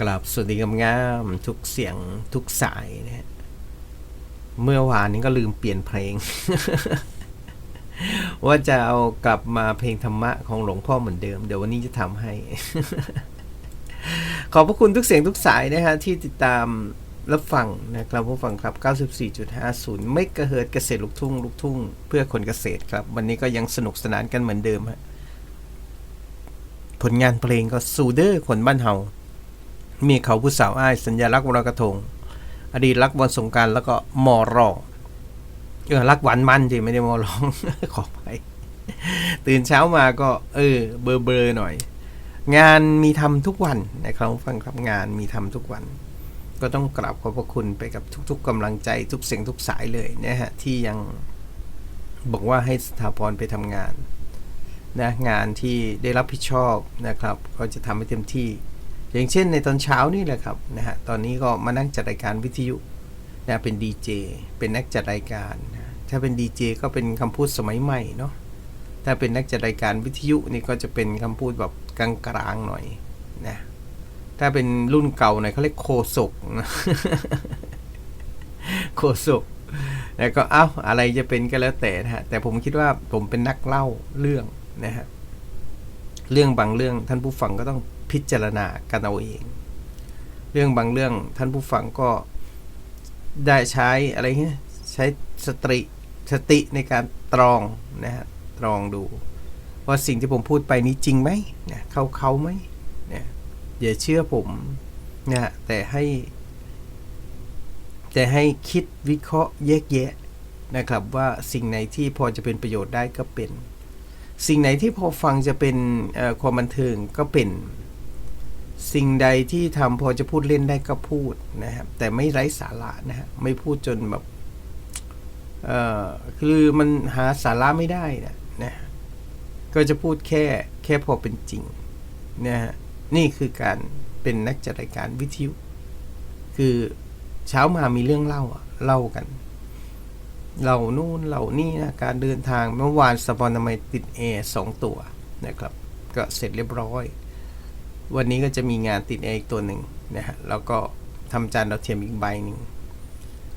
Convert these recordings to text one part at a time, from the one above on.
กราบสวัสดีงามๆทุกเสียงทุกสายนะฮะเมื่อวานนี้ก็ลืมเปลี่ยนเพลง ว่าจะเอากลับมาเพลงธรรมะของหลวงพ่อเหมือนเดิม เดี๋ยววันนี้จะทำให้ ขอบพระคุณทุกเสียงทุกสายนะฮะที่ติดตามรับฟังนะครับผู้ฟังครับ 94.50เมกะเฮิรตซ์เกษตรลูกทุ่ง ลูกทุ่ง เพื่อคนเกษตรครับ วันนี้ก็ยังสนุกสนานกันเหมือนเดิมฮะผลงานเพลงก็ซูเดอร์คนบ้านเฮา มีเขาผู้สาวอ้ายสัญญลักษณ์วันลอยกระทง อดีตรักวันสงกรารแล้วก็มอรอเออรักหวานมันจริงไม่ได้มอรองขอไปตื่นเช้ามาก็ เออ เบอร์เบอร์หน่อย งานมีทำทุกวันนะครับฟังครับงานมีทำทุกวัน ก็ต้องกราบขอบพระคุณไปกับทุก ๆกำลังใจทุกเสียงทุกสายเลยนะฮะที่ยังบอกว่าให้สถาพรไปทำงานนะงานที่ได้รับผิดชอบนะครับ ก็จะทำให้เต็มที่ อย่างเช่นในตอนเช้านี่แหละครับนะฮะตอนนี้ก็มานั่งจัดรายการวิทยุนะเป็นดีเจเป็นนักจัดรายการนะถ้าเป็นดีเจก็เป็นคำพูดสมัยใหม่เนาะถ้าเป็นนักจัดรายการวิทยุนี่ก็จะเป็นคำพูดแบบกลางๆหน่อยนะถ้าเป็นรุ่นเก่าหน่อยเขาเรียกโคศกนะโคศกแล้วก็เอ้าอะไรจะเป็นก็แล้วแต่นะฮะแต่ผมคิดว่าผมเป็นนักเล่าเรื่องนะฮะเรื่องบางเรื่องท่านผู้ฟังก็ต้อง พิจารณากันเอาเอง เรื่องบางเรื่องท่านผู้ฟังก็ได้ใช้อะไรเงี้ยใช้สติสติในการตรองนะฮะตรองดู ว่าสิ่งที่ผมพูดไปนี้จริงไหมเนะเขาเขาไหมเนี่ยอย่าเชื่อผมนะฮะแต่ให้ แต่ให้คิดวิเคราะห์แยกแยะนะครับว่าสิ่งไหนที่พอจะเป็นประโยชน์ได้ก็เป็น สิ่งไหนที่พอฟังจะเป็นความบันเทิงก็เป็น สิ่งใดที่ทำพอจะพูดเล่นได้ก็พูดนะครับแต่ไม่ไร้สาระนะฮะไม่พูดจนแบบเอ่อคือมันหาสาระไม่ได้นะนะก็จะพูดแค่แค่พอเป็นจริงนะฮะนี่คือการเป็นนักจัดรายการวิทยุ คือเช้ามามีเรื่องเล่าเล่ากันเหล่านู่นเหล่านี่นะการเดินทางเมื่อวานสปอนทำไมติดแอร์สองตัวนะครับ ก็เสร็จเรียบร้อย วันนี้ก็จะมีงานติดแอร์อีกตัวหนึ่งนะฮะแล้วก็ทำจานดาวเทียมอีกใบหนึ่ง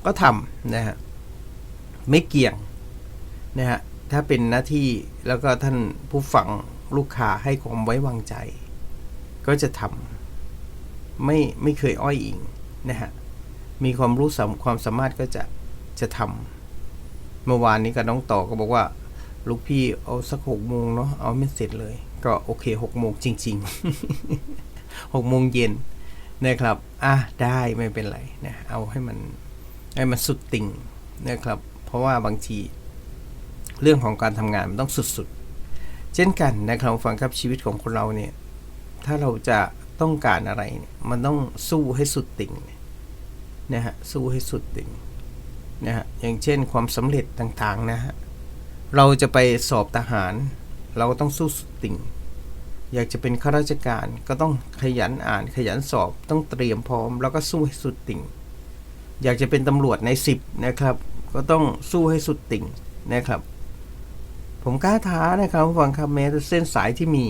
ก็ทำนะฮะไม่เกี่ยงนะฮะถ้าเป็นหน้าที่แล้วก็ท่านผู้ฟังลูกค้าให้ความไว้วางใจ ก็จะทำไม่ไม่เคยอ้อยอิงนะฮะมีความรู้สามความสามารถก็จะจะทำเมื่อวานนี้กับน้องต่อก็บอกว่า ลูกพี่เอาสักหกโมงเนาะเอาไม่เสร็จเลย ก็โอเคหกโมงจริง ๆหกโมงเย็นนะครับ อะได้ไม่เป็นไรนะเอาให้มันให้มันสุดติ่งนะครับ เพราะว่าบางทีเรื่องของการทำงานมันต้องสุดๆ เช่นกันนะครับฟังครับชีวิตของคนเราเนี่ย ถ้าเราจะต้องการอะไรเนี่ยมันต้องสู้ให้สุดติ่งนะฮะสู้ให้สุดติ่งนะฮะอย่างเช่นความสำเร็จต่างๆนะฮะเราจะไปสอบทหาร เราก็ต้องสู้สุดติ่ง อยากจะเป็นข้าราชการก็ต้องขยันอ่านขยันสอบต้องเตรียมพร้อม แล้วก็สู้ให้สุดติ่ง อยากจะเป็นตำรวจในสิบนะครับ ก็ต้องสู้ให้สุดติ่งนะครับ ผมกล้าท้านะครับฟังครับแม้แต่เส้นสายที่มี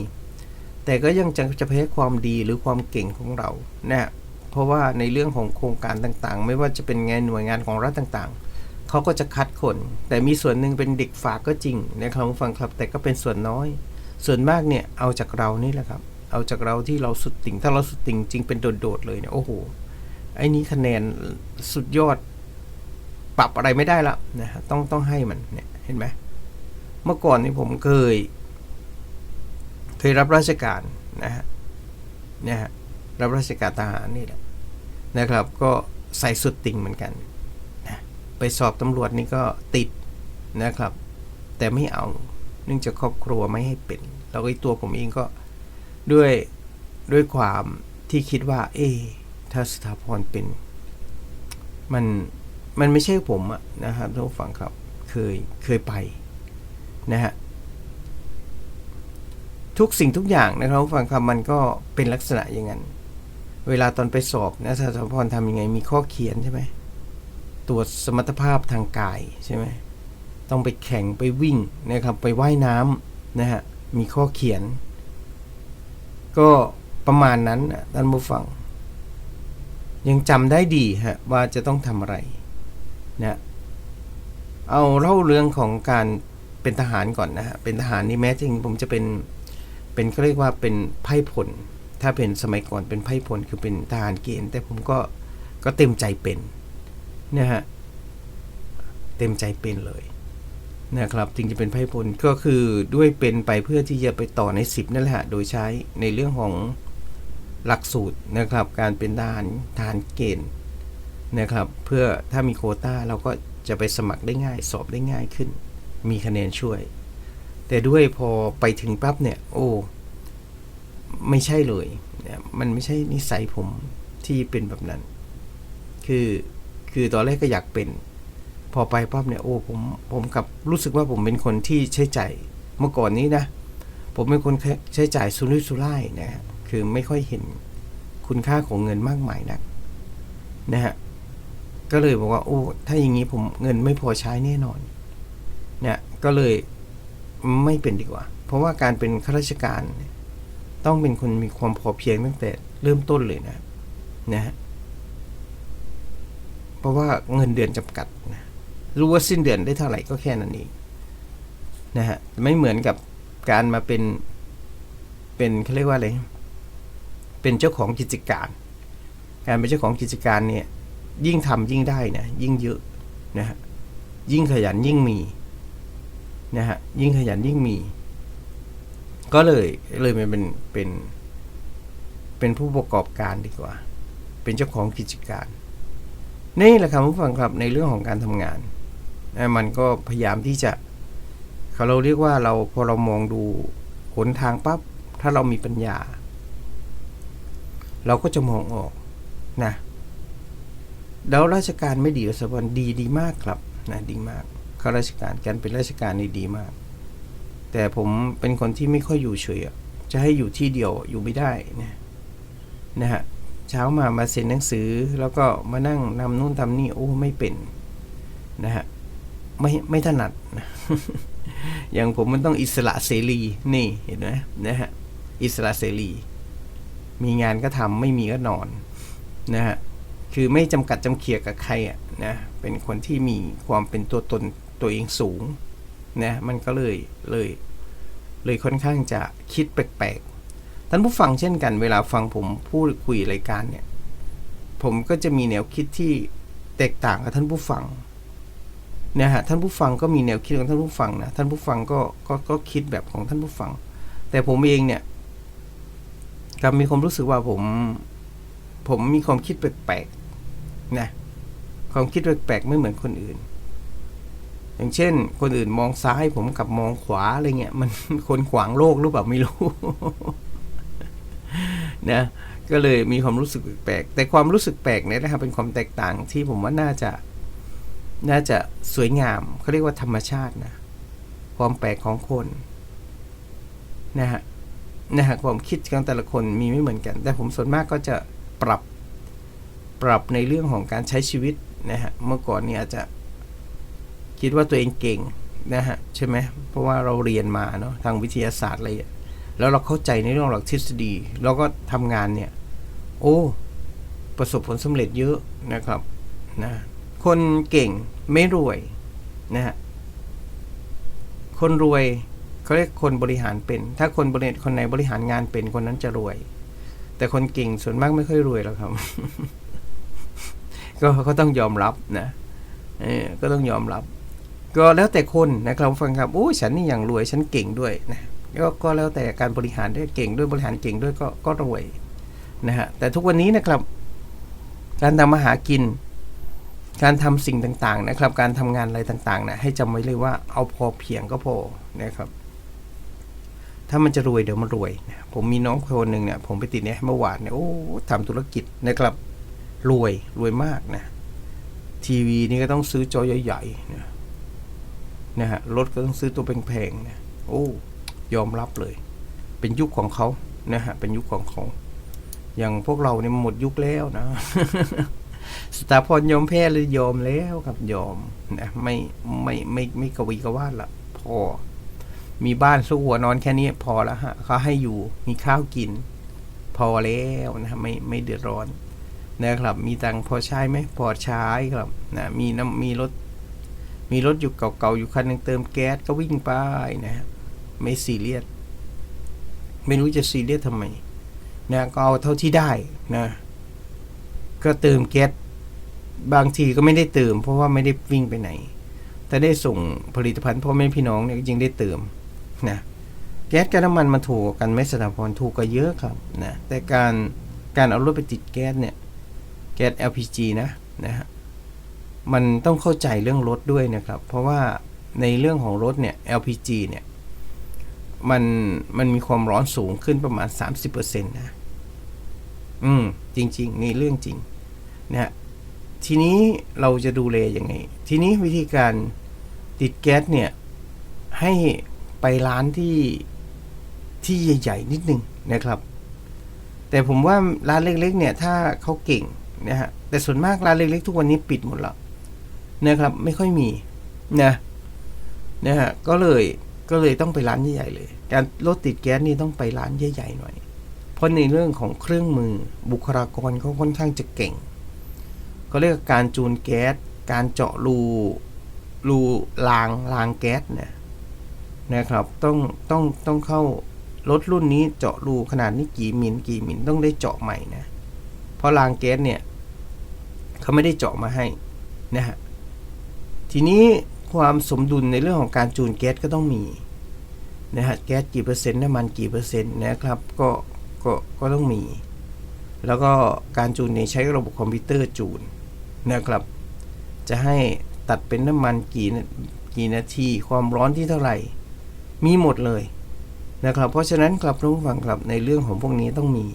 แต่ก็ยังจะจะแพ้ความดีหรือความเก่งของเรานะฮะเพราะว่าในเรื่องของโครงการต่างๆ ไม่ว่าจะเป็นงานหน่วยงานของรัฐต่างๆ เขาก็จะคัดคน แต่มีส่วนหนึ่งเป็นเด็กฝากก็จริงนะครับฟังครับแต่ก็เป็นส่วนน้อย ส่วนมากเนี่ยเอาจากเรานี่แหละครับ เอาจากเราที่เราสุดติ่งถ้าเราสุดติ่งจริงเป็นโดดๆเลยเนี่ยโอ้โหไอ้นี้คะแนนสุดยอดปรับอะไรไม่ได้ละนะฮะต้องต้องให้มันเนี่ยเห็นไหมเมื่อก่อนนี่ผมเคย เคยรับราชการนะฮะเนี่ยฮะรับราชการทหารนี่แหละนะครับ ก็ใส่สุดติ่งเหมือนกัน ไปสอบตำรวจนี่ก็ติดนะครับ แต่ไม่เอาเนื่องจากครอบครัวไม่ให้เป็นแล้วก็ตัวผมเองก็ด้วยด้วยความที่คิดว่า เอถ้าสถาพรเป็น มันมันไม่ใช่ผมอะนะครับท่านผู้ฟังครับ เคยเคยไปนะฮะทุกสิ่งทุกอย่างนะครับผู้ฟังครับมันก็เป็นลักษณะอย่างนั้น เวลาตอนไปสอบนะสถาพรทำยังไงมีข้อเขียนใช่ไหม ตรวจสมรรถภาพทางกายใช่ไหมต้องไปแข่งไปวิ่งนะครับไปว่ายน้ำนะฮะมีข้อเขียน ก็ประมาณนั้นนะท่านผู้ฟัง ยังจำได้ดีฮะว่าจะต้องทำอะไรนะเอาเล่าเรื่องของการเป็นทหารก่อนนะฮะเป็นทหารนี่แม้จริงผมจะเป็นเป็นเขาเรียกว่าเป็นไพ่ผล ถ้าเป็นสมัยก่อนเป็นไพ่ผลคือเป็นทหารเกณฑ์แต่ผมก็ก็เต็มใจเป็น นะฮะเต็มใจเป็นเลยนะครับจึงจะเป็นไพ่ผลก็คือด้วยเป็นไปเพื่อที่จะไปต่อในสิบนั่นแหละโดยใช้ในเรื่องของหลักสูตรนะครับ การเป็นทหารทหารเกณฑ์นะครับ เพื่อถ้ามีโคต้าเราก็จะไปสมัครได้ง่าย สอบได้ง่ายขึ้น มีคะแนนช่วย แต่ด้วยพอไปถึงปั๊บเนี่ย โอ้ไม่ใช่เลยเนี่ยมันไม่ใช่นิสัยผมที่เป็นแบบนั้น คือ คือตอนแรกก็อยากเป็น พอไปปั๊บเนี่ยโอ้ผมผมกับรู้สึกว่าผมเป็นคนที่ใช้จ่ายเมื่อก่อนนี้นะ ผมเป็นคนใช้จ่ายสุรุ่ยสุร่ายนะฮะคือไม่ค่อยเห็นคุณค่าของเงินมากมายนักนะฮะก็เลยบอกว่าโอ้ถ้าอย่างนี้ผมเงินไม่พอใช้แน่นอนเนี่ยก็เลยไม่เป็นดีกว่า เพราะว่าการเป็นข้าราชการ ต้องเป็นคนมีความพอเพียงตั้งแต่เริ่มต้นเลยนะนะฮะ ราะว่าเงินเดือนจำกัดนะรู้ว่าสิ้นเดือนได้เท่าไหร่ก็แค่นั้นเองนะฮะไม่เหมือนกับการมาเป็นเป็นเขาเรียกว่าอะไรเป็นเจ้าของกิจการ การเป็นเจ้าของกิจการเนี่ยยิ่งทำยิ่งได้นะยิ่งเยอะนะฮะยิ่งขยันยิ่งมีนะฮะยิ่งขยันยิ่งมี ก็เลยเลยมันเป็นเป็นเป็นผู้ประกอบการดีกว่า เป็นเจ้าของกิจการ นี่แหละครับผู้ฟังครับในเรื่องของการทำงานมันก็พยายามที่จะเขาเราเรียกว่าเราพอเรามองดูหนทางปั๊บถ้าเรามีปัญญา เราก็จะมองออกนะแล้วราชการไม่ดีสวรรค์ดีดีมากครับนะดีมากข้าราชการการเป็นราชการนี่ดีมาก แต่ผมเป็นคนที่ไม่ค่อยอยู่เฉยจะให้อยู่ที่เดียวอยู่ไม่ได้นะนะฮะ เช้ามามาเซ็นหนังสือ แล้วก็มานั่งนำนู่นทำนี่โอ้ไม่เป็นนะฮะไม่ไม่ถนัดนะอย่างผมมันต้องอิสระเสรีนี่เห็นไหมนะฮะอิสระเสรี มีงานก็ทำไม่มีก็นอนนะฮะคือไม่จำกัดจำเคียกับใครอะนะเป็นคนที่มีความเป็นตัวตนตัวเองสูงนะมันก็เลยเลย เลยค่อนข้างจะคิดแปลกๆ ท่านผู้ฟังเช่นกัน เวลาฟังผมพูดคุยรายการเนี่ย ผมก็จะมีแนวคิดที่แตกต่างกับท่านผู้ฟังเนะฮะท่านผู้ฟังก็มีแนวคิดของท่านผู้ฟังนะท่านผู้ฟังก็ก็ก็คิดแบบของท่านผู้ฟัง แต่ผมเองเนี่ยกับมีความรู้สึกว่าผม ผมมีความคิดแปลกๆนะความคิดแปลกๆไม่เหมือนคนอื่น อย่างเช่น คนอื่นมองซ้ายผมกับมองขวาอะไรเงี้ยมันคนขวางโลกหรือเปล่าไม่รู้ นะก็เลยมีความรู้สึกแปลก แต่ความรู้สึกแปลกเนี่ยนะครับเป็นความแตกต่างที่ผมว่าน่าจะน่าจะสวยงามเขาเรียกว่าธรรมชาตินะความแปลกของคนนะฮะนะฮะความคิดของแต่ละคนมีไม่เหมือนกัน แต่ผมส่วนมากก็จะปรับปรับในเรื่องของการใช้ชีวิตนะฮะเมื่อก่อนเนี่ยอาจจะคิดว่าตัวเองเก่งนะฮะใช่ไหมเพราะว่าเราเรียนมาเนาะทางวิทยาศาสตร์อะไร แล้วเราเข้าใจในเรื่องหลักทฤษฎีเราก็ทำงานเนี่ย โอ้ ประสบผลสำเร็จเยอะนะครับนะคนเก่งไม่รวยนะฮะคนรวยเขาเรียกคนบริหารเป็น ถ้าคนบริคนไหนบริหารงานเป็นคนนั้นจะรวย แต่คนเก่งส่วนมากไม่ค่อยรวยหรอกครับ ก็ก็ต้องยอมรับนะเออก็ต้องยอมรับ ก็แล้วแต่คนนะครับฟังครับโอ้ฉันนี่อย่างรวยฉันเก่งด้วยนะ ก็ก็แล้วแต่การบริหารด้วยเก่งด้วยบริหารเก่งด้วยก็ก็รวยนะฮะแต่ทุกวันนี้นะครับ การทำมาหากิน การทำสิ่งต่างๆนะครับ การทำงานอะไรต่างๆนะให้จำไว้เลยว่าเอาพอเพียงก็พอนะครับ ถ้ามันจะรวยเดี๋ยวมันรวยนะผมมีน้องคนหนึ่งเนี่ยผมไปติดเนี่ยเมื่อวานเนี่ยโอ้ทำธุรกิจนะครับ รวยรวยมากนะทีวีนี่ก็ต้องซื้อจอใหญ่ๆนะนะฮะรถก็ต้องซื้อตัวแพงๆนะโอ้ ยอมรับเลย เป็นยุคของเขานะฮะเป็นยุคของเขาอย่างพวกเราเนี่ยหมดยุคแล้วนะสถาพรยอมแพ้เลยยอมแล้วครับยอมนะไม่ไม่ไม่ไม่กวีกวาดละพอ มีบ้านสู้หัวนอนแค่นี้พอแล้วฮะเขาให้อยู่มีข้าวกิน พอแล้วนะไม่ไม่เดือดร้อนนะครับ มีตังพอใช้ไหมพอใช้ครับนะมีน้ำมีรถ มีรถอยู่เก่าๆอยู่คันนึงเติมแก๊สก็วิ่งไปนะฮะ ไม่ซีเรียสไม่รู้จะซีเรียสทำไมนะก็เอาเท่าที่ได้นะ ก็เติมแก๊สบางทีก็ไม่ได้เติม เพราะว่าไม่ได้วิ่งไปไหน แต่ได้ส่งผลิตภัณฑ์พ่อแม่พี่น้องเนี่ยจริงได้เติมนะแก๊สกับน้ำมันมันถูกกันไหม่สถาพรถูกกว่าเยอะครับนะแต่การการเอารถไปติดแก๊สเนี่ยแก๊ส LPG นะนะฮะมันต้องเข้าใจเรื่องรถด้วยนะครับ เพราะว่าในเรื่องของรถเนี่ย LPG เนี่ย มันมันมีความร้อนสูงขึ้นประมาณ 30%นะอืม จริง ๆ นี่เรื่องจริงนะฮะทีนี้เราจะดูแลยังไง ทีนี้วิธีการติดแก๊สเนี่ย ให้ไปร้านที่ที่ใหญ่ ๆ นิดนึงนะครับ แต่ผมว่าร้านเล็ก ๆ เนี่ย ถ้าเขาเก่งนะฮะแต่ส่วนมากร้านเล็ก ๆ ทุกวันนี้ปิดหมดแล้วนะครับ ไม่ค่อยมีนะนะฮะก็เลย ก็เลยต้องไปร้านใหญ่ๆเลย การรถติดแก๊สนี่ต้องไปร้านใหญ่ๆหน่อย เพราะในเรื่องของเครื่องมือบุคลากรเขาค่อนข้างจะเก่งก็เรียกการจูนแก๊ส การเจาะรู รูรางรางแก๊สเนี่ยนะครับ ต้องต้องต้องเข้ารถรุ่นนี้เจาะรูขนาดนี้กี่มิลกี่มิลต้องได้เจาะใหม่นะ เพราะรางแก๊สเนี่ยเขาไม่ได้เจาะมาให้นะฮะ ทีนี้ ความสมดุลในเรื่องของการจูนแก๊สก็ต้องมีนะฮะแก๊สกี่เปอร์เซ็นต์น้ำมันกี่เปอร์เซ็นต์นะครับก็ก็ก็ต้องมี แล้วก็การจูนเนี่ยใช้ระบบคอมพิวเตอร์จูนนะครับ จะให้ตัดเป็นน้ำมันกี่กี่นาทีความร้อนที่เท่าไหร่ มีหมดเลยนะครับ เพราะฉะนั้นครับทุกฝั่งครับในเรื่องของพวกนี้ต้องมี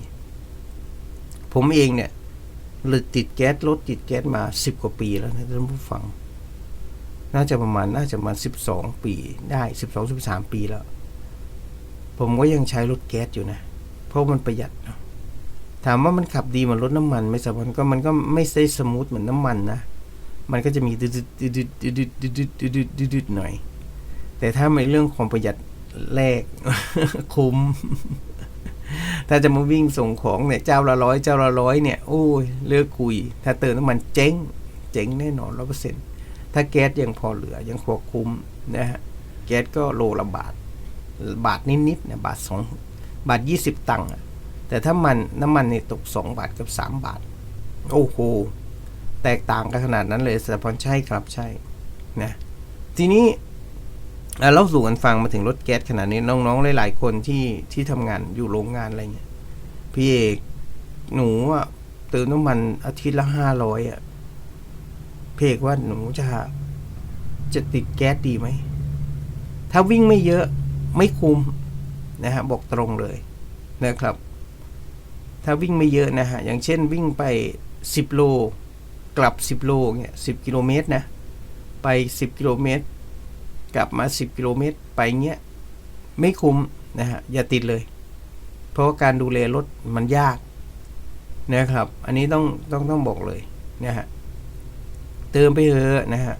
ผมเองเนี่ยหลุดติดแก๊สรถติดแก๊สมาสิบกว่าปีแล้วนะท่านผู้ฟัง น่าจะประมาณน่าจะมาสิบสองปีได้สิบสองสิบสามปีแล้ว ผมก็ยังใช้รถแก๊สอยู่นะ เพราะมันประหยัดนะถามว่ามันขับดีเหมือนรถน้ำมันไหม่สมพันก็มันก็ไม่ได้สมูทเหมือนน้ำมันนะ มันก็จะมีดืดดืดดืดดืดดืดดืดดืดดืดดืดหน่อย แต่ถ้าในเรื่องของประหยัดแรกคุ้ม ถ้าจะมาวิ่งส่งของเนี่ยเจ้าละร้อยเจ้าละร้อยเนี่ยโอ้ยเลือกคุย ถ้าเติมน้ำมันเจ๊ง เจ๊งแน่นอนร้อยเปอร์เซ็นต์ ถ้าแก๊สยังพอเหลือยังพอคุ้มนะฮะแก๊สก็โลละบาท บาทนิดๆนะบาทสองบาทยี่สิบตังค์แต่ถ้ามันน้ำมันเนี่ยตกสองบาทกับสามบาท โอ้โหแตกต่างกันขนาดนั้นเลยแต่พรใช่ครับใช่นะทีนี้เล่าสู่กันฟังมาถึงรถแก๊สขนาดนี้น้องๆหลายๆคนที่ที่ทำงานอยู่โรงงานอะไรเงี้ยพี่เอกหนูอะเติมน้ำมันอาทิตย์ละห้าร้อยอะ เอกว่าหนูจะจะติดแก๊สดีไหม ถ้าวิ่งไม่เยอะไม่คุ้มนะฮะบอกตรงเลยนะครับ ถ้าวิ่งไม่เยอะนะฮะอย่างเช่นวิ่งไปสิบโล กลับสิบโลเงี้ยสิบกิโลเมตรนะไปสิบกิโลเมตร กลับมาสิบกิโลเมตร ไปเงี้ยไม่คุ้มนะฮะอย่าติดเลย เพราะาการดูแลรถมันยากนะครับ อันนี้ต้องต้องต้องบอกเลยนะฮะ เติมไปเถอะนะฮะ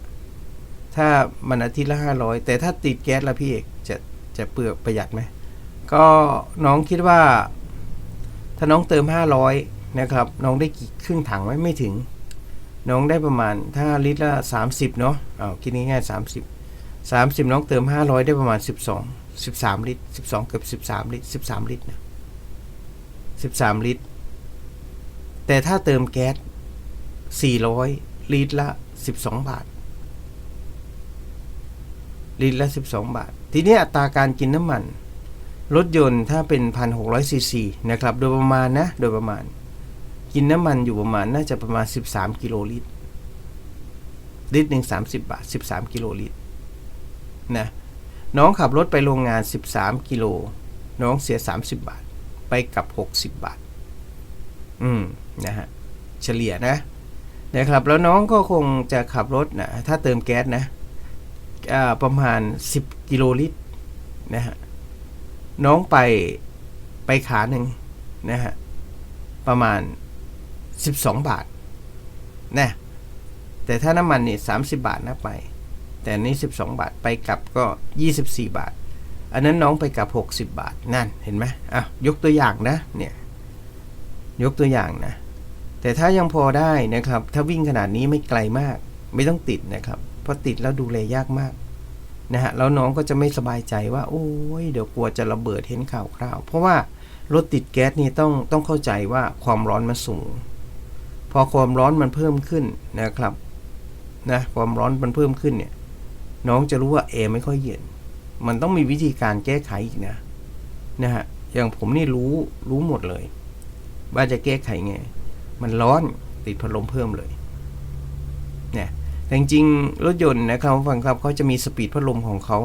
ถ้ามันอาทิตย์ละห้าร้อยแต่ถ้าติดแก๊สแล้วพี่เอกจะจะเปลือกประหยัดไหม ก็น้องคิดว่า ถ้าน้องเติมห้าร้อยนะครับ น้องได้กี่ครึ่งถังไหมไม่ถึง น้องได้ประมาณถ้าลิตรละสามสิบเนาะเอาคิดง่ายๆสามสิบสามสิบน้องเติมห้าร้อยได้ประมาณสิบสองสิบสามลิตรสิบสองเกือบสิบสามลิตรสิบสามลิตรนะสิบสามลิตร แต่ถ้าเติมแก๊สสี่ร้อยลิตรละ สิบสองบาท ลิตรละสิบสองบาท ทีนี้อัตราการกินน้ำมัน รถยนต์ถ้าเป็นพันหกร้อยซีซีนะครับ โดยประมาณนะ โดยประมาณ กินน้ำมันอยู่ประมาณน่าจะประมาณสิบสามกิโลลิตร ลิตรหนึ่งสามสิบบาทสิบสามกิโลลิตร นะ น้องขับรถไปโรงงานสิบสามกิโล น้องเสียสามสิบบาท ไปกับหกสิบบาท อืม นะฮะ เฉลี่ยนะ นะครับแล้วน้องก็คงจะขับรถนะถ้าเติมแก๊สนะประมาณ 10 กิโลลิตรนะฮะน้องไปไปขาหนึ่งนะฮะประมาณ 12 บาทนะแต่ถ้าน้ำมันนี่30 บาทนะไป แต่นี่12 บาทไปกลับก็ 24 บาท อันนั้นน้องไปกลับ 60 บาทนั่นเห็นไหมอะยกตัวอย่างนะเนี่ยยกตัวอย่างนะ แต่ถ้ายังพอได้นะครับ ถ้าวิ่งขนาดนี้ไม่ไกลมาก ไม่ต้องติดนะครับ เพราะติดแล้วดูแลยากมากนะฮะแล้วน้องก็จะไม่สบายใจว่า โอ้ยเดี๋ยวกลัวจะระเบิดเห็นข่าวคราว เพราะว่ารถติดแก๊สนี่ต้องต้องเข้าใจว่าความร้อนมันสูง พอความร้อนมันเพิ่มขึ้นนะครับนะความร้อนมันเพิ่มขึ้นเนี่ยน้องจะรู้ว่าแอร์ไม่ค่อยเย็น มันต้องมีวิธีการแก้ไขอีกนะนะฮะอย่างผมนี่รู้รู้หมดเลย ว่าจะแก้ไขไง มันร้อนติดพัดลมเพิ่มเลยเนี่ยแต่จริงรถยนต์นะครับฟังครับเขาจะมีสปีดพัดลมของเขา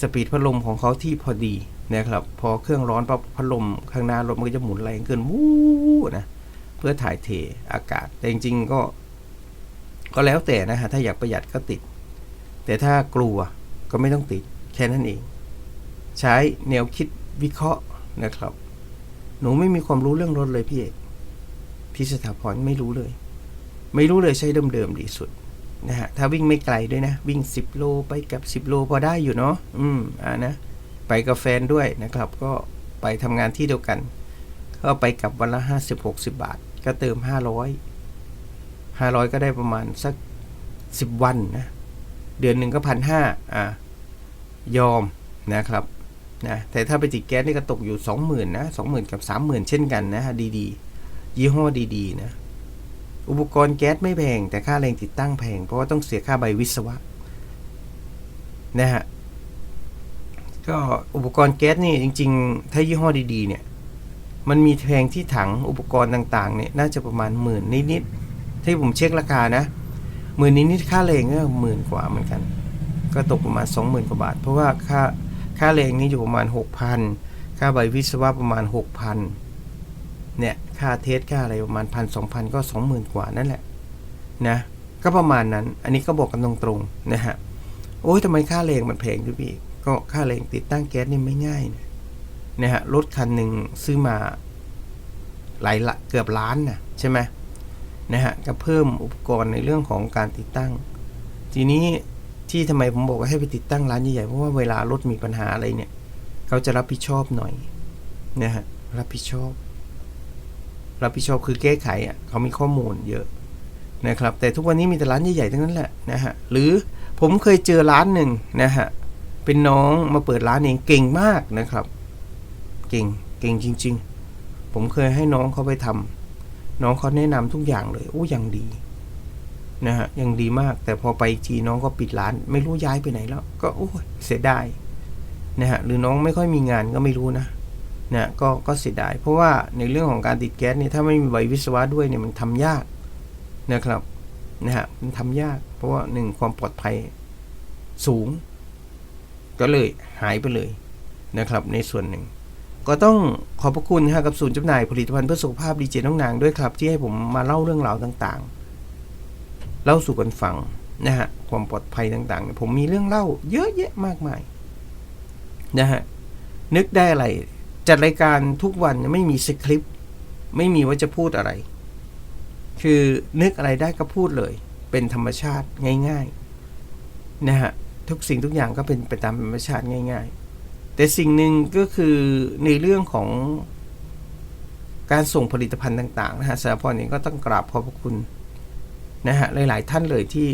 สปีดพัดลมของเขาที่พอดีนะครับ พอเครื่องร้อนปั๊บพัดลมข้างหน้ารถมันก็จะหมุนแรงเกินวู้นะเพื่อถ่ายเทอากาศ แต่จริงๆก็ ก็แล้วแต่นะฮะถ้าอยากประหยัดก็ติด แต่ถ้ากลัวก็ไม่ต้องติดแค่นั้นเอง ใช้แนวคิดวิเคราะห์นะครับ หนูไม่มีความรู้เรื่องรถเลยพี่เอก พี่สถาพรไม่รู้เลย ไม่รู้เลยใช้เดิมๆดีสุดนะฮะถ้าวิ่งไม่ไกลด้วยนะ วิ่ง 10 โลไปกับ 10 โลพอได้อยู่เนาะอืมอ่านะไปกับแฟนด้วยนะครับ ก็ไปทำงานที่เดียวกัน ก็ไปกับวันละ 50 60 บาท ก็เติม 500 500 ก็ได้ประมาณสัก 10 วันนะ เดือนหนึ่งก็พันห้าอ่ายอมนะครับนะแต่ถ้าไปติดแก๊สนี่ก็ตกอยู่ 20,000นะ20,000 กับ 30,000 เช่นกันนะฮะดีๆ ยี่ห้อดีๆนะ อุปกรณ์แก๊สไม่แพง แต่ค่าแรงติดตั้งแพง เพราะว่าต้องเสียค่าใบวิศวะ นะฮะ ก็อุปกรณ์แก๊สนี่จริง ๆ ถ้ายี่ห้อดีๆ เนี่ย มันมีแพงที่ถังอุปกรณ์ต่างๆ เนี่ยน่าจะประมาณหมื่นนิดๆที่ผมเช็คราคานะหมื่นนิดๆค่าแรงก็หมื่นกว่าเหมือนกัน ก็ตกประมาณ 20,000กว่าบาท เพราะว่าค่าค่าแรงนี่อยู่ประมาณ 6,000 ค่าใบวิศวะประมาณ 6,000 เนี่ย ค่าเทสค่าอะไรประมาณพันสองพันก็20,000กว่านั่นแหละนะก็ประมาณนั้น อันนี้ก็บอกกันตรงๆนะฮะโอ้ยทำไมค่าแรงมันแพงด้วยพี่ก็ค่าแรงติดตั้งแก๊สนี่ไม่ง่ายนะนะฮะรถคันหนึ่งซื้อมาหลายละเกือบล้านนะใช่ไหมนะฮะก็เพิ่มอุปกรณ์ในเรื่องของการติดตั้ง ทีนี้ที่ทำไมผมบอกว่าให้ไปติดตั้งร้านใหญ่ๆเพราะว่าเวลารถมีปัญหาอะไรเนี่ย เขาจะรับผิดชอบหน่อยนะฮะรับผิดชอบ รับผิดชอบคือแก้ไขอะเขามีข้อมูลเยอะนะครับ แต่ทุกวันนี้มีแต่ร้านใหญ่ๆทั้งนั้นแหละนะฮะหรือผมเคยเจอร้านหนึ่งนะฮะเป็นน้องมาเปิดร้านเองเก่งมากนะครับ เก่งเก่งจริง ๆ ผมเคยให้น้องเขาไปทำน้องเขาแนะนำทุกอย่างเลยโอ้ยังดีนะฮะยังดีมากแต่พอไปอีกทีน้องก็ปิดร้าน ไม่รู้ย้ายไปไหนแล้ว ก็โอ้ยเสียดายนะฮะหรือน้องไม่ค่อยมีงานก็ไม่รู้นะ นะก็ก็เสียดาย เพราะว่าในเรื่องของการติดแก๊สเนี่ยถ้าไม่มีใบวิศวะด้วยเนี่ยมันทำยากนะครับนะฮะมันทำยาก เพราะว่าหนึ่งความปลอดภัยสูง ก็เลยหายไปเลยนะครับ ในส่วนหนึ่ง ก็ต้องขอบพระคุณนะฮะกับศูนย์จำหน่ายผลิตภัณฑ์เพื่อสุขภาพดีเจน้องนางด้วยครับ ที่ให้ผมมาเล่าเรื่องราวต่างๆ เล่าสู่กันฟังนะฮะความปลอดภัยต่างๆ ผมมีเรื่องเล่าเยอะแยะมากมายนะฮะนึกได้อะไร จัดรายการทุกวันไม่มีสคริปต์ไม่มีว่าจะพูดอะไร คือนึกอะไรได้ก็พูดเลย เป็นธรรมชาติง่ายๆนะฮะทุกสิ่งทุกอย่างก็เป็นไปตามธรรมชาติง่าย ๆ แต่สิ่งหนึ่งก็คือในเรื่องของการส่งผลิตภัณฑ์ต่างๆนะฮะสถาพรเองก็ต้องกราบขอบพระคุณนะฮะหลาย ๆ ท่านเลยที่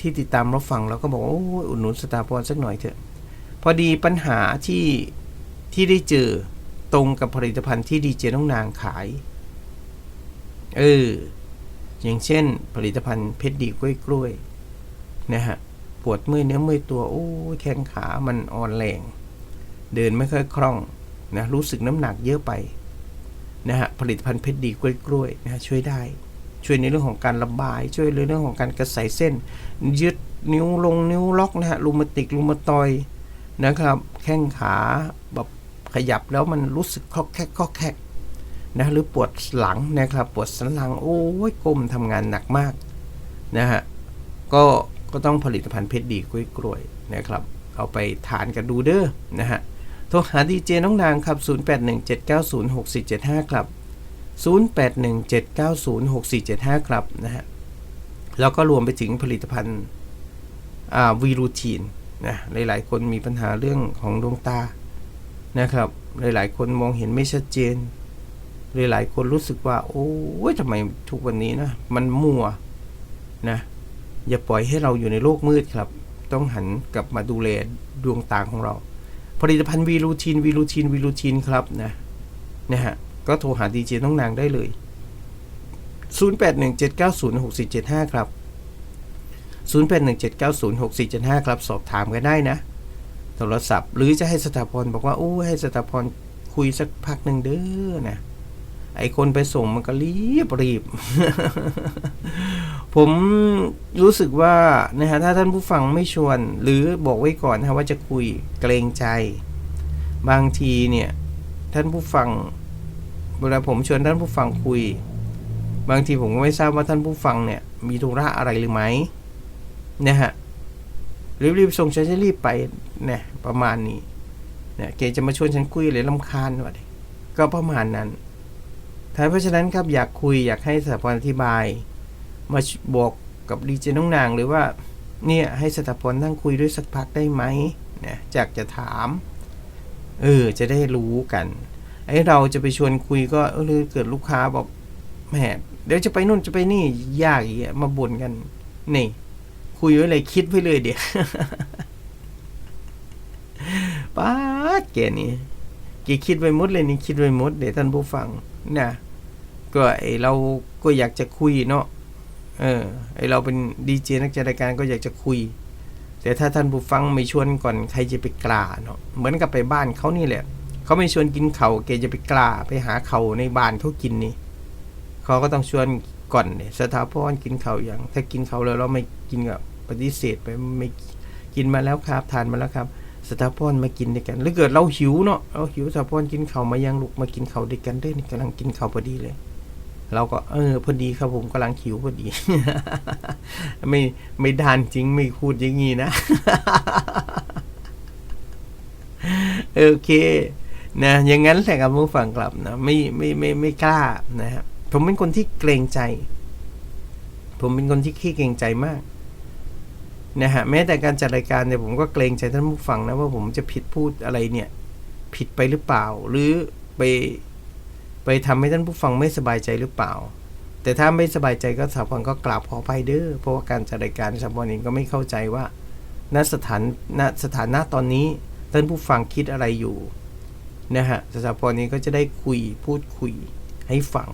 ที่ติดตามรับฟังแล้วก็บอกว่าโอ้อุดหนุนสถาพรสักหน่อยเถอะ พอดีปัญหาที่ที่ได้เจอ ตรงกับผลิตภัณฑ์ที่ดีเจน้องนางขาย เออ อย่างเช่น ผลิตภัณฑ์เพชรดีกล้วยกล้วยนะฮะ ปวดเมื่อยเนื้อเมื่อยตัว โอ้แข้งขามันอ่อนแรง เดินไม่ค่อยคล่องนะ รู้สึกน้ำหนักเยอะไปนะฮะ ผลิตภัณฑ์เพชรดีกล้วยกล้วยนะฮะช่วยได้ ช่วยในเรื่องของการระบาย ช่วยในเรื่องของการกระใสเส้นยึดนิ้วลงนิ้วล็อกนะฮะรูมาติกรูมาตอยนะครับ แข้งขาแบบ ขยับแล้วมันรู้สึกคลอกแคกคลอกแคกนะหรือปวดหลังนะครับปวดสันหลังโอ้ยก้มทำงานหนักมากนะฮะก็ก็ต้องผลิตภัณฑ์เพชรดีกล้วยกล้วยนะครับเอาไปทานกันดูเด้อนะฮะโทรหาดีเจน้องนางครับ 0817906475 ครับ 0817906475 ครับนะฮะแล้วก็รวมไปถึงผลิตภัณฑ์วีรูทีนนะหลายๆคนมีปัญหาเรื่องของดวงตา นะครับ หลายๆ คนมองเห็นไม่ชัดเจน หลายๆ คนรู้สึกว่า โอ้ยทำไมทุกวันนี้นะ มันมัวนะ อย่าปล่อยให้เราอยู่ในโลกมืดครับ ต้องหันกลับมาดูแลดวงตาของเรา ผลิตภัณฑ์วีรูทีนวีรูทีนวีรูทีนครับนะนะฮะ ก็โทรหาดีเจน้องนางได้เลย 0817906475 ครับ 0817906475 ครับ สอบถามกันได้นะ โทรศัพท์ หรือจะให้สถาพรบอกว่าโอ้ให้สถาพรคุยสักพักหนึ่งเด้อนะไอคนไปส่งมันก็รีบรีบ ผมรู้สึกว่านะฮะถ้าท่านผู้ฟังไม่ชวน หรือบอกไว้ก่อนนะว่าจะคุยเกรงใจ บางทีเนี่ย ท่านผู้ฟังเวลาผมชวนท่านผู้ฟังคุย บางทีผมก็ไม่ทราบว่าท่านผู้ฟังเนี่ย มีธุระอะไรหรือไหมนะฮะ รีบๆส่งฉันจะรีบไปเนี่ยประมาณนี้เนี่ยเกจะมาชวนฉันคุยเลยลำคาญวะก็ประมาณนั้นท้ายเพราะฉะนั้นครับอยากคุยอยากให้สถาพรอธิบาย มาบอกกับดีเจน้องนางหรือว่าเนี่ยให้สถาพรนั่งคุยด้วยสักพักได้ไหมเนี่ยจากจะถามเออจะได้รู้กันไอ้เราจะไปชวนคุยก็เออเกิดลูกค้าบอกแหมเดี๋ยวจะไปนู่นจะไปนี่ยากอีกอะมาบ่นกันนี่ คุยไว้เลยคิดไว้เลยเดี๋ยวป้าดแกนี่แกคิดไว้มดเลยนี่คิดไว้มดเดี๋ยวท่านผู้ฟังนะก็ไอเราก็อยากจะคุยเนาะเออไอเราเป็นดีเจนักจัดรายการก็อยากจะคุย แต่ถ้าท่านผู้ฟังไม่ชวนก่อนใครจะไปกล้าเนาะเหมือนกับไปบ้านเขานี่แหละเขาไม่ชวนกินเขาแกจะไปกล้าไปหาเขาในบ้านเขากินนี่เขาก็ต้องชวนก่อนเนี่ยสถาพรกินเขาอย่าง ถ้ากินเขาแล้วเราไม่กินก็ ปฏิเสธไปไม่กินมาแล้วครับ ทานมาแล้วครับสถาพรมากินด้วยกันหรือเกิดเราหิวเนาะเราหิวสถาพรกินเขาวมายังลูกมากินเขาวด้วยกันเด้อนี่กำลังกินเขาวพอดีเลย เราก็เออพอดีครับผมกำลังหิวพอดี ไม่ไม่ดานจริงไม่พูดอย่างงี้นะโอเคนะอย่างนั้นแหละครับผู้ฟังกลับนะไม่ไม่ไม่ไม่กล้านะครับผมเป็นคนที่เกรงใจ ผมเป็นคนที่ขี้เกรงใจมาก นะฮะแม้แต่การจัดรายการเนี่ยผมก็เกรงใจท่านผู้ฟังนะว่าผมจะผิดพูดอะไรเนี่ย ผิดไปหรือเปล่า หรือไปไปทำให้ท่านผู้ฟังไม่สบายใจหรือเปล่า แต่ถ้าไม่สบายใจก็สาวพรก็กราบขออภัยเด้อเพราะว่าการจัดรายการสาวพรเองก็ไม่เข้าใจว่าณสถานณสถานะตอนนี้ท่านผู้ฟังคิดอะไรอยู่นะฮะสาวพรนี้ก็จะได้คุยพูดคุยให้ฟัง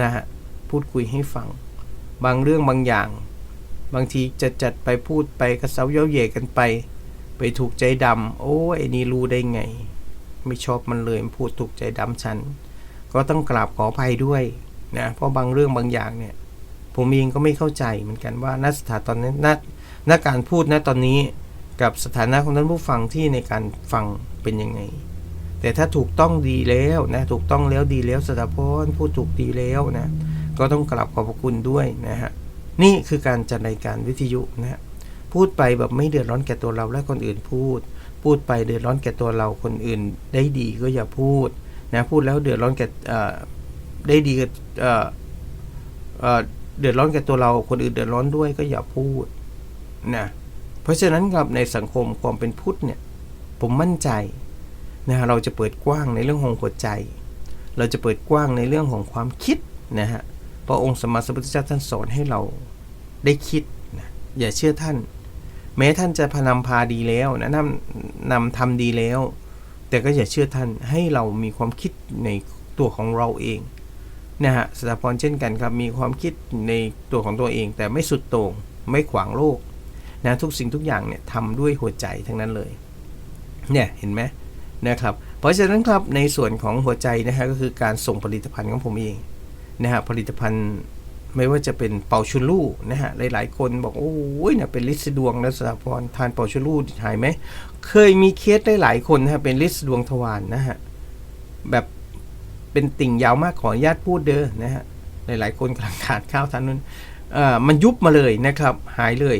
นะฮะพูดคุยให้ฟัง บางเรื่องบางอย่าง บางทีจะจัดไปพูดไปกระเซาเย้าเย่กันไป ไปถูกใจดำโอ้ไอ้นี่รู้ได้ไง ไม่ชอบมันเลยมันพูดถูกใจดำฉัน ก็ต้องกราบขออภัยด้วยนะเพราะบางเรื่องบางอย่างเนี่ย ผมเองก็ไม่เข้าใจเหมือนกันว่าณสถานตอนนั้นณณกการพูดณตอนนี้กับสถานะของท่านผู้ฟังที่ในการฟังเป็นยังไง แต่ถ้าถูกต้องดีแล้วนะถูกต้องแล้วดีแล้วสถาพรพูดถูกดีแล้วนะก็ต้องกราบขอบพระคุณด้วยนะฮะ นี่คือการจัดรายการวิทยุนะฮะพูดไปแบบไม่เดือดร้อนแก่ตัวเราและคนอื่นพูด พูดไปเดือดร้อนแก่ตัวเราคนอื่น ได้ดีก็อย่าพูดนะพูดแล้วเดือดร้อนแก่ได้ดีกับเดือดร้อนแก่ตัวเราคนอื่นเดือดร้อนด้วยก็อย่าพูดนะเพราะฉะนั้นครับในสังคมความเป็นพุทธเนี่ยผมมั่นใจนะฮะเราจะเปิดกว้างในเรื่องของหัวใจ เราจะเปิดกว้างในเรื่องของความคิดนะฮะพระองค์สมมาสัมพุทธเจ้าท่านสอนให้เรา ได้คิดนะอย่าเชื่อท่าน แม้ท่านจะพนำพาดีแล้วนะนำนำทำดีแล้ว แต่ก็อย่าเชื่อท่านให้เรามีความคิดในตัวของเราเองนะฮะสถาพรเช่นกันครับมีความคิดในตัวของตัวเอง แต่ไม่สุดโต่งไม่ขวางโลกนะทุกสิ่งทุกอย่างเนี่ยทำด้วยหัวใจทั้งนั้นเลยเนี่ยเห็นไหมนะครับเพราะฉะนั้นครับในส่วนของหัวใจนะฮะก็คือการส่งผลิตภัณฑ์ของผมเองนะฮะผลิตภัณฑ์ ไม่ว่าจะเป็นเป่าชุลูนะฮะ หลาย ๆ คนบอก โอ้ยเนี่ยเป็นลิสดวงนะสถาพรทานเป่าชุลูหายไหม เคยมีเคสได้หลายคนนะฮะ เป็นลิสดวงทวารนนะฮะ แบบเป็นติ่งยาวมากขออนุญาตพูดเด้อนะฮะ หลาย ๆ คนกำลังขาดข้าวทานนู้นเอ่อมันยุบมาเลยนะครับ หายเลย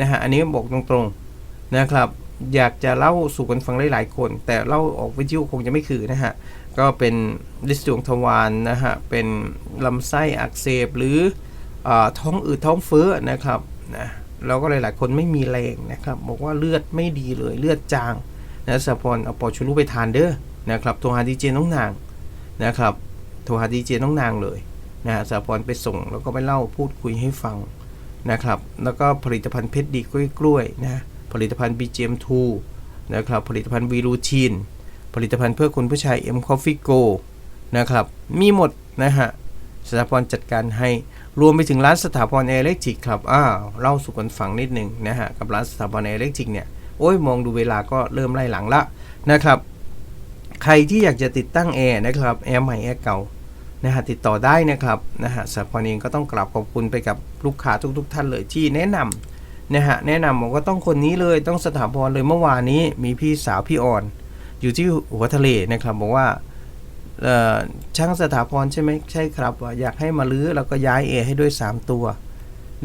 นะฮะ อันนี้บอกตรง ๆ นะครับ อยากจะเล่าสู่กันฟังหลาย ๆ คน แต่เล่าออกวิทยุคงจะไม่คือนะฮะ ก็เป็นลิสต์ดวงทวารนนะฮะ เป็นลำไส้อักเสบหรืออท้องอืดท้องเฟ้อนะครับนะแล้วก็หลายๆ คนไม่มีแรงนะครับ บอกว่าเลือดไม่ดีเลยเลือดจางนะสะพรเอาปอชูรูไปทานเด้อนะครับโทรหาดีเจน้องนางนะครับโทรหาดีเจน้องนางเลยนะฮะสถาพรไปส่งแล้วก็ไปเล่าพูดคุยให้ฟังนะครับ แล้วก็ผลิตภัณฑ์เพชรดีกล้วยกล้วยนะผลิตภัณฑ์ BGM2 นะครับผลิตภัณฑ์วีรูทีน ผลิตภัณฑ์เพื่อคุณผู้ชาย M Coffee Go นะครับ มีหมดนะฮะ สถาพรจัดการให้ รวมไปถึงร้านสถาพรเอเล็กทริกครับ อ้าวเล่าสู่กันฟังนิดหนึ่งนะฮะ กับร้านสถาพรเอเล็กทริกเนี่ย โอ้ยมองดูเวลาก็เริ่มไล่หลังละนะครับ ใครที่อยากจะติดตั้งแอร์นะครับ แอร์ใหม่แอร์เก่านะฮะติดต่อได้นะครับนะฮะสถาพรเองก็ต้องกราบขอบคุณไปกับลูกค้าทุกๆท่านเลยที่แนะนำนะฮะแนะนำบอกว่าต้องคนนี้เลยต้องสถาพรเลยเมื่อวานนี้มีพี่สาวพี่อ่อน อยู่ที่หัวทะเลนะครับบอกว่าช่างสถาพรใช่ไหมใช่ครับอยากให้มาลื้อแล้วก็ย้ายเอให้ด้วย 3 ตัว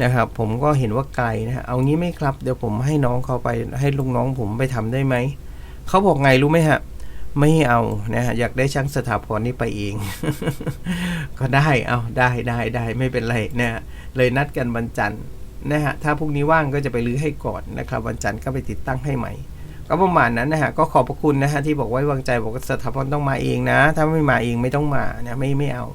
นะครับ ผมก็เห็นว่าไกลนะเอางี้ไหมครับ เดี๋ยวผมให้น้องเขาไปให้ลูกน้องผมไปทำได้ไหมเขาบอกไงรู้ไหมฮะไม่เอานะฮะอยากได้ช่างสถาพรนี่ไปเอง ก็ได้เอาได้ได้ได้ไม่เป็นไรนะฮะเลยนัดกันวันจันทร์นะฮะถ้าพรุ่งนี้ว่างก็จะไปรื้อให้ก่อนนะครับ วันจันทร์ก็ไปติดตั้งให้ใหม่ ก็ประมาณนั้นนะฮะก็ขอบพระคุณนะฮะที่บอกไว้วางใจบอกสถาพรต้องมาเองนะ ถ้าไม่มาเองไม่ต้องมานะไม่ไม่เอา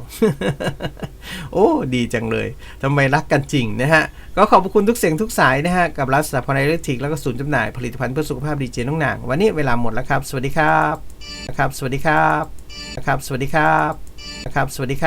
โอ้ ดีจังเลยทำไมรักกันจริงนะฮะ ก็ขอบพระคุณทุกเสียงทุกสายนะฮะ กับร้านสถาพรอิเล็กทริกแล้วก็ศูนย์จำหน่ายผลิตภัณฑ์เพื่อสุขภาพดีเจน้องหนางวันนี้เวลาหมดแล้วครับ สวัสดีครับนะครับ สวัสดีครับนะครับ สวัสดีครับนะครับ สวัสดีครับ